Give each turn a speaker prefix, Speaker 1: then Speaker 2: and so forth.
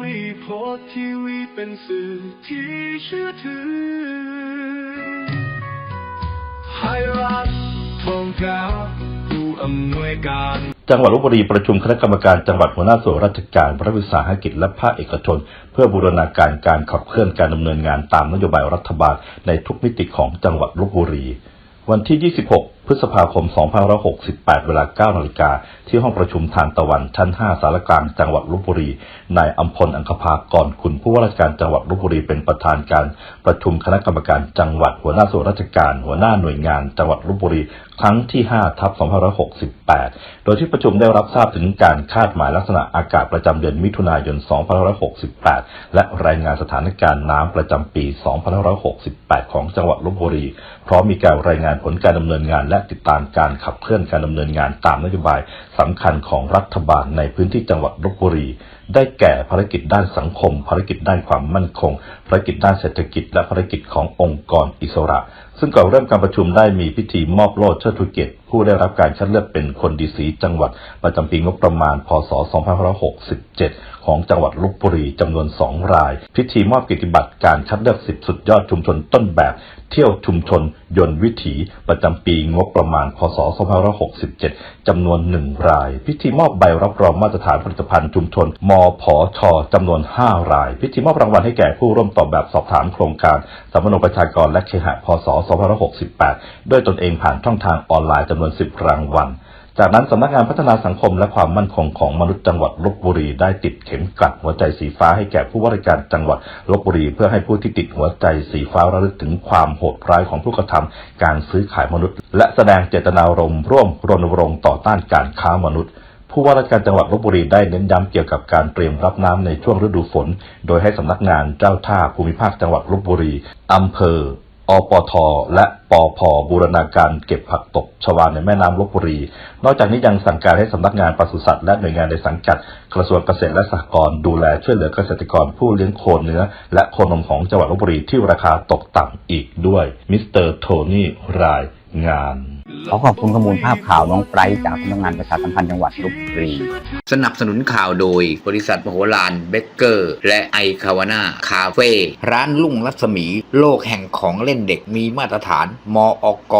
Speaker 1: วีโพสทีวีเป็นสื่อที่เชื่อถือไทยรัฐทองกาผู้อำนวยการ
Speaker 2: จังหวัดลบบุรีประชุมคณะกรรมการจังหวัดหัวหน้าส่วนราชการรัฐวิสาหกิจและภาคเอกชน เพื่อบูรณาการการขับเคลื่อนการดำเนินงานตามนโยบายรัฐบาลในทุกมิติของจังหวัดลบบุรี วันที่ 26 พฤษภาคม 2568 เวลา 9 นาฬิกา ที่ห้องประชุมทานตะวันชั้น 5 สารกลาง จังหวัดลบบุรี นายอัมพล อังคภากรคุณผู้ว่าราชการจังหวัดลบบุรี เป็นประธานการประชุมคณะกรรมการจังหวัด หัวหน้าส่วนราชการ หัวหน้าหน่วยงาน จังหวัดลบบุรี ครั้งที่ 5 ทับ 2568 โดยที่ประชุมได้รับทราบถึงการคาดหมายลักษณะอากาศประจำเดือนมิถุนายน 2568 และรายงานสถานการณ์น้ำประจำปี 2568 ของจังหวัดลบบุรี พร้อมมีการรายงานผลการดำเนินงานและติดตามการขับเคลื่อนการดำเนินงานตามนโยบายสำคัญของรัฐบาลในพื้นที่จังหวัดลบบุรีได้แก่ภารกิจด้านสังคม ภารกิจด้านความมั่นคง ภารกิจด้านเศรษฐกิจ และภารกิจขององค์กรอิสระ ซึ่งก่อนเริ่มการประชุมได้มีพิธีมอบโล่เชิดชูเกียรติผู้ได้รับการคัดเลือกเป็นคนดีสีจังหวัด ประจำปีงบประมาณ พศ 2567 ของจังหวัดลบบุรีจำนวน 2 ราย พิธีมอบกิยรติบัตรการคัดเลือก 10 สุดยอดชุมชนต้นแบบ เที่ยวชุมชน ยนต์วิถี ประจำปีงบประมาณ พศ 2567 จำนวน 1 ราย พิธีมอบใบรับรองมาตรฐานผลิตภัณฑ์ชุมชนมพชจำนวน 5 ราย พิธีมอบรางวัลให้แก่ผู้ร่วมตอบแบบสอบถามโครงการสัมมโนประชากรและเคหะพศ2568 ด้วยตนเองผ่านช่องทางออนไลน์จำนวน 10 รางวัลจากนั้นสำนักงานพัฒนาสังคมและความมั่นคงของมนุษย์จังหวัดลบบุรีได้ติดเข็มกลัดหัวใจสีฟ้าให้แก่ผู้ว่าราชการจังหวัดลบบุรี เพื่อให้ผู้ที่ติดหัวใจสีฟ้าระลึกถึงความโหดร้ายของผู้กระทำการซื้อขายมนุษย์ และแสดงเจตนารมณ์ร่วมรณรงค์ต่อต้านการค้ามนุษย์ ผู้ว่าราชการจังหวัดลบบุรีได้เน้นย้ำเกี่ยวกับการเตรียมรับน้ำในช่วงฤดูฝน โดยให้สำนักงานเจ้าท่าภูมิภาคจังหวัดลบบุรีอำเภออปท และปพบูรณาการเก็บผักตบชวาในแม่น้ำลบบุรี นอกจากนี้ยังสั่งการให้สำนักงานปศุสัตว์และหน่วยงานในสังกัด กระทรวงเกษตรและสหกรณ์ดูแลช่วยเหลือเกษตรกรผู้เลี้ยงโคเนื้อ และโคนมของจังหวัดลบบุรีที่ราคาตกต่ำอีกด้วยมิสเตอร์โทนี่รายงาน
Speaker 3: ขอขอบคุณข้อมูลภาพข่าวน้องไบรท์จากสำนักงานประชาสัมพันธ์จังหวัดลบบุรี
Speaker 4: สนับสนุนข่าวโดย บริษัทมโหฬารเบเกอร์ และไอคาวาน่าคาเฟ่ร้านลุ่งรัศมี โลกแห่งของเล่นเด็กมีมาตรฐาน มอก